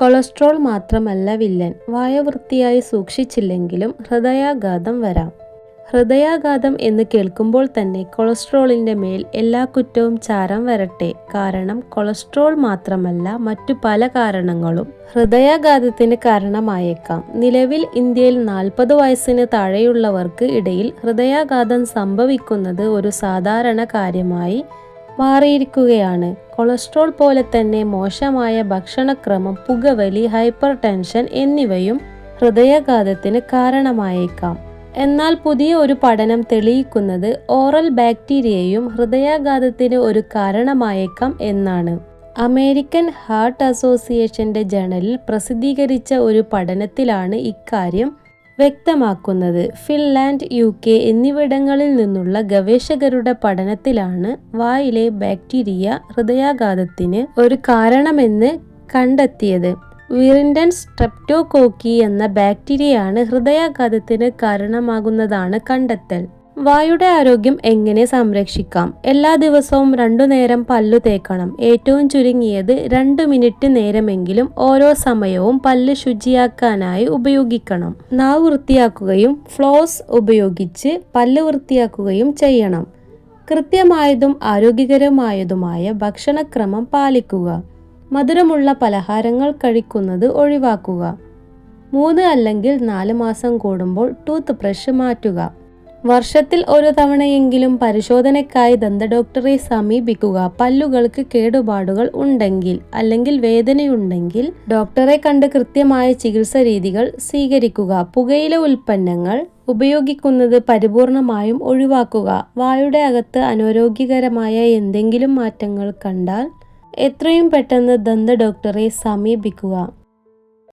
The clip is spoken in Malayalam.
കൊളസ്ട്രോൾ മാത്രമല്ല വില്ലൻ. വായവൃത്തിയായി സൂക്ഷിച്ചില്ലെങ്കിലും ഹൃദയാഘാതം വരാം. ഹൃദയാഘാതം എന്ന് കേൾക്കുമ്പോൾ തന്നെ കൊളസ്ട്രോളിന്റെ മേൽ എല്ലാ കുറ്റവും ചാരം വരട്ടെ. കാരണം കൊളസ്ട്രോൾ മാത്രമല്ല മറ്റു പല കാരണങ്ങളും ഹൃദയാഘാതത്തിന് കാരണമായേക്കാം. നിലവിൽ ഇന്ത്യയിൽ നാൽപ്പത് വയസ്സിന് താഴെയുള്ളവർക്ക് ഇടയിൽ ഹൃദയാഘാതം സംഭവിക്കുന്നത് ഒരു സാധാരണ കാര്യമായി മാറിയിരിക്കുകയാണ്. കൊളസ്ട്രോൾ പോലെ തന്നെ മോശമായ ഭക്ഷണക്രമം പുകവലി ഹൈപ്പർ ടെൻഷൻ എന്നിവയും ഹൃദയാഘാതത്തിന് കാരണമായേക്കാം. എന്നാൽ പുതിയ ഒരു പഠനം തെളിയിക്കുന്നത് ഓറൽ ബാക്ടീരിയയും ഹൃദയാഘാതത്തിന് ഒരു കാരണമായേക്കാം എന്നാണ്. അമേരിക്കൻ ഹാർട്ട് അസോസിയേഷന്റെ ജേണലിൽ പ്രസിദ്ധീകരിച്ച ഒരു പഠനത്തിലാണ് ഇക്കാര്യം വ്യക്തമാക്കുന്നത്. ഫിൻലാൻഡ് യു കെ എന്നിവിടങ്ങളിൽ നിന്നുള്ള ഗവേഷകരുടെ പഠനത്തിലാണ് വായിലെ ബാക്ടീരിയ ഹൃദയാഘാതത്തിന് ഒരു കാരണമെന്ന് കണ്ടെത്തിയത്. വിറിൻഡൻ സ്ട്രെപ്റ്റോകോക്കി എന്ന ബാക്ടീരിയയാണ് ഹൃദയാഘാതത്തിന് കാരണമാകുന്നതാണ് കണ്ടെത്തൽ. വായുടെ ആരോഗ്യം എങ്ങനെ സംരക്ഷിക്കാം? എല്ലാ ദിവസവും രണ്ടു നേരം പല്ലു തേക്കണം. ഏറ്റവും ചുരുങ്ങിയത് രണ്ട് മിനിറ്റ് നേരമെങ്കിലും ഓരോ സമയവും പല്ല് ശുചിയാക്കാനായി ഉപയോഗിക്കണം. നാവ് വൃത്തിയാക്കുകയും ഫ്ലോസ് ഉപയോഗിച്ച് പല്ല് വൃത്തിയാക്കുകയും ചെയ്യണം. കൃത്യമായതും ആരോഗ്യകരമായതുമായ ഭക്ഷണക്രമം പാലിക്കുക. മധുരമുള്ള പലഹാരങ്ങൾ കഴിക്കുന്നത് ഒഴിവാക്കുക. മൂന്ന് അല്ലെങ്കിൽ നാല് മാസം കൂടുമ്പോൾ ടൂത്ത് ബ്രഷ് മാറ്റുക. വർഷത്തിൽ ഒരു തവണയെങ്കിലും പരിശോധനയ്ക്കായി ദന്ത ഡോക്ടറെ സമീപിക്കുക. പല്ലുകൾക്ക് കേടുപാടുകൾ ഉണ്ടെങ്കിൽ അല്ലെങ്കിൽ വേദനയുണ്ടെങ്കിൽ ഡോക്ടറെ കണ്ട് കൃത്യമായ ചികിത്സ രീതികൾ സ്വീകരിക്കുക. പുകയില ഉൽപ്പന്നങ്ങൾ ഉപയോഗിക്കുന്നത് പരിപൂർണമായും ഒഴിവാക്കുക. വായുടെ അകത്ത് അനാരോഗ്യകരമായ എന്തെങ്കിലും മാറ്റങ്ങൾ കണ്ടാൽ എത്രയും പെട്ടെന്ന് ദന്ത ഡോക്ടറെ സമീപിക്കുക.